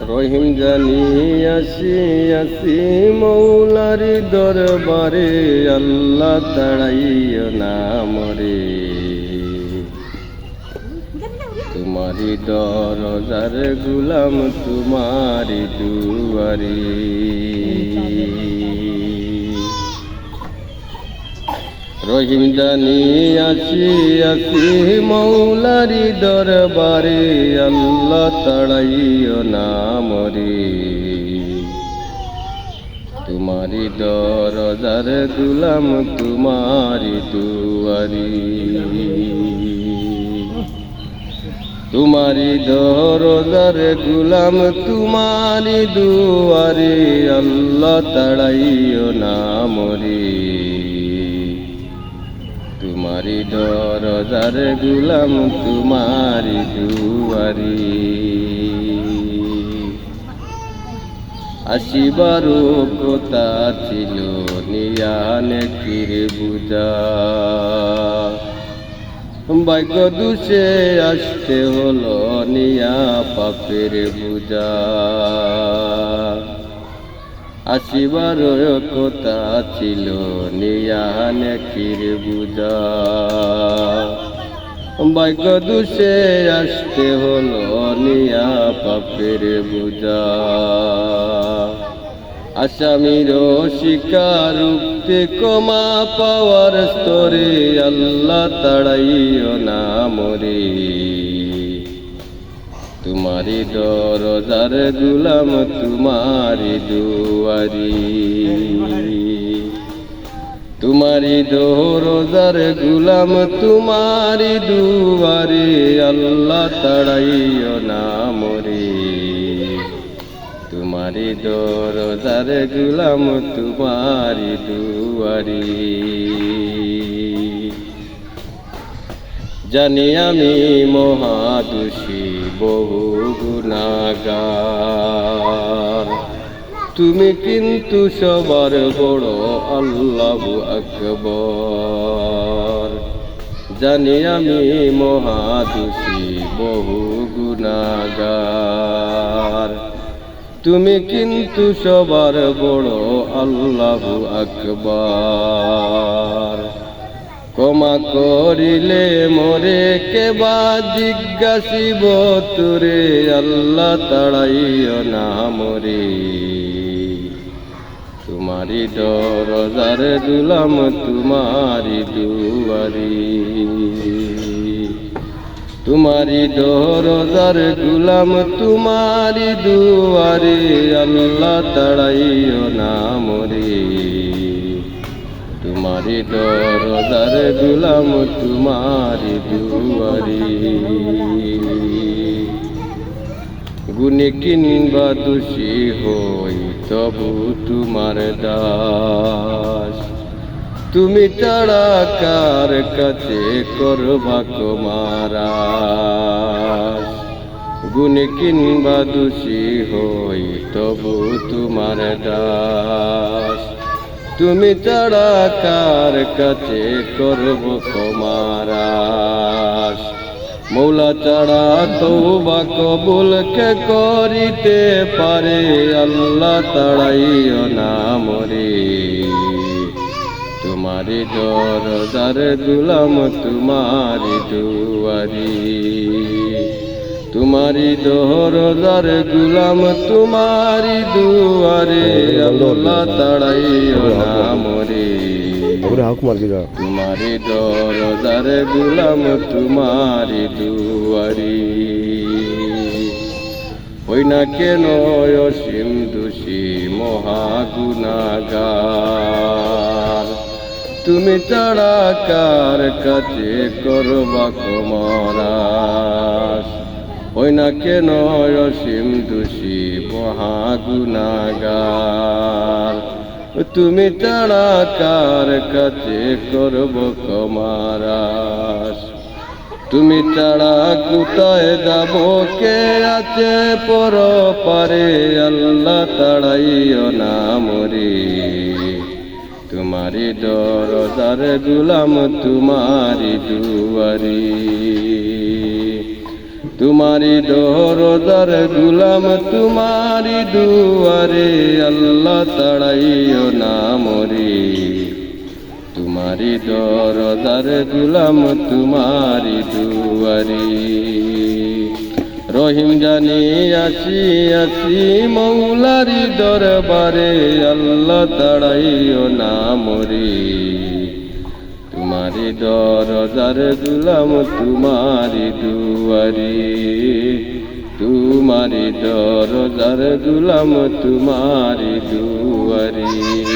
রহিম জানি আসি মৌলার দরবারে আল্লাহ তাড়াইও না মরে। তোমারি দরজার গুলাম তোমারি দুয়ারি। রহিম জানি আসি আসি মৌলারি দরবারে, আল্লাহ তাড়াইও না মরে। তোমারি দরজার গুলাম, তোমারি দুয়ারি। তোমারি দরজার গুলাম, তোমারি দুয়ারে, আল্লাহ তাড়াইও না মরে। তোমারি দরজার গুলাম, তোমারি দুয়ারি। আসিবারও কথা ছিল নিয়ানে কিরে বুঝা ভাগ্য দুষে আসতে হলো নিয়া পাপের বুঝা আসিবার কথা ছিল নিয়ানে কির বুঝা ভাগ্য দুষে আসতে হলো, নিয়া পাপের বুঝা আসামির শিকার উক্তি কমা পাওয়ার স্তরে আল্লাহ তাড়াইও না মরে। তোমারি দরজার গুলাম তোমারি দুয়ারি। তোমারি দরজার গুলাম তোমারি দুয়ারি, আল্লাহ তাড়াইও না মরে। তোমারি দরজার গুলাম তোমারি দুয়ারি। জানি আমি মহাদুষী বহু গুণাগার। তুমি কিন্তু সবার বড় আল্লাহ আকবর। জানি আমি মহাদুষী, বহু গুণাগার। তুমি কিন্তু সবার বড় আল্লাহ আকবর। ক্ষমা করিলে মোরে কেবা জিজ্ঞাসিব তোরে, আল্লাহ তাড়াইও না মোরে। তোমারি দরজার দুলাম তোমারি দুয়ারি। তোমারি দরজার গুলাম তোমারি দুয়ারে, আল্লাহ তাড়াইও না মোরে। তোমারি দরজার গুলাম তোমারি দুয়ারি। গুণে কিনবা দোষী হই তবু তোমার দাস। তুমি তারা কার কাছে করবা কুমারা গুণে কিনবা দোষী হই তবু তোমার দাস। তুমি তারা কার কাছে করব কুমারাস মৌলা চাড়া তৌবা কবুল কে করিতে পারে, আল্লাহ তাড়াইও না মরে। তোমারি দরজার দুলাম তোমারি দুয়ারি। তোমারি দরজার গুলাম তোমারি দুয়ারে আল্লাহ তাড়াইও না মরে। তোমারি দরজার গুলাম তোমারি দুয়ারি। হই না কেন অসীম দোষী মহাগুণাগার তুমি তারা কার কাছে করবা কমরাস না কেন অসীম দোষী মহাগুণাগার তুমি তারা কার কাছে করব কমারাস তুমি ছাড়া কোথায় যাব, কে আছে পর পারে আল্লাহ তাড়াইও না মরে। তোমারি দরজার গুলাম তোমারি দুয়ারি। তোমারি দরদার গুলাম, তোমারি দুয়ারে আল্লাহ তাড়াইও না মরি। তোমারি দরদার গুলাম, তোমারি দুয়ারি। রহিম জানি, আসি আসি, মৌলারি দরবারে আল্লাহ তাড়াইও না মরি। তোমারি দরজার দুলাম তোমারি দুয়ারি। তোমারি দরজার দুলাম তোমারি দুয়ারি।